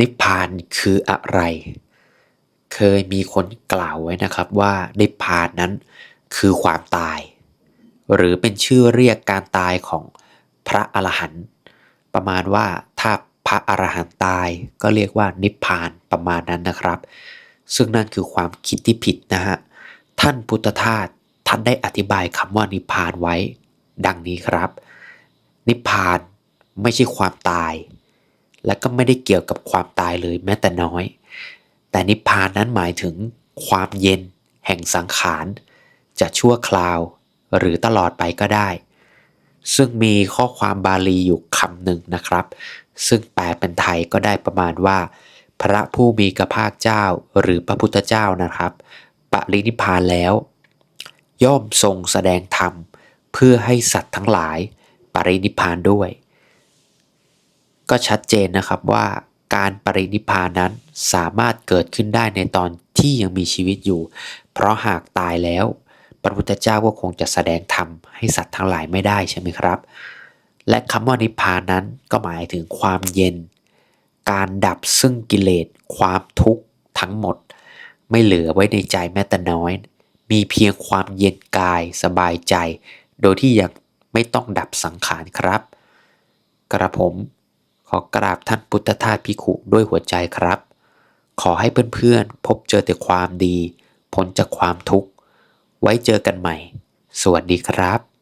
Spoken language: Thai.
นิพพานคืออะไร เคยมีคนกล่าวไว้นะครับว่านิพพานนั้นคือความตาย หรือเป็นชื่อเรียกการตายของพระอรหันต์ประมาณว่าถ้าพระอรหันต์ตายก็เรียกว่านิพพานประมาณนั้นนะครับ ซึ่งนั่นคือความคิดที่ผิดนะฮะท่านพุทธทาสท่านได้อธิบายคำว่านิพพานไว้ ดังนี้ครับ นิพพานไม่ใช่ความตาย และก็ไม่ได้เกี่ยวกับความตายเลยแม้แต่น้อย แต่นิพพานนั้นหมายถึงความเย็น แห่งสังขาร จะชั่วคราว หรือตลอดไปก็ได้ ซึ่งมีข้อความบาลีอยู่คำหนึ่งนะครับ ซึ่งแปลเป็นไทยก็ได้ประมาณว่า พระผู้มีกระภาคเจ้าหรือพระพุทธเจ้านะครับปรินิพานแล้ว ย่อมทรงแสดงธรรมเพื่อให้สัตว์ทั้งหลายปรินิพานด้วย ก็ชัดเจนนะครับว่าการปรินิพานนั้นสามารถเกิดขึ้นได้ในตอนที่ยังมีชีวิตอยู่ เพราะหากตายแล้ว พระพุทธเจ้าก็คงจะแสดงธรรมให้สัตว์ทั้งหลายไม่ได้ใช่ไหมครับ และคำว่านิพพานนั้นก็หมายถึงความเย็น การดับซึ่งกิเลส ความทุกข์ทั้งหมด ไม่เหลือไว้ในใจแม้แต่น้อย มีเพียงความเย็นกายสบายใจ โดยที่ยังไม่ต้องดับสังขารครับ กระผม ขอกราบท่านพุทธทาสพิขุด้วยหัวใจครับ ขอให้เพื่อนๆ พบเจอแต่ความดี พ้นจากความทุกข์ ไว้เจอกันใหม่ สวัสดีครับ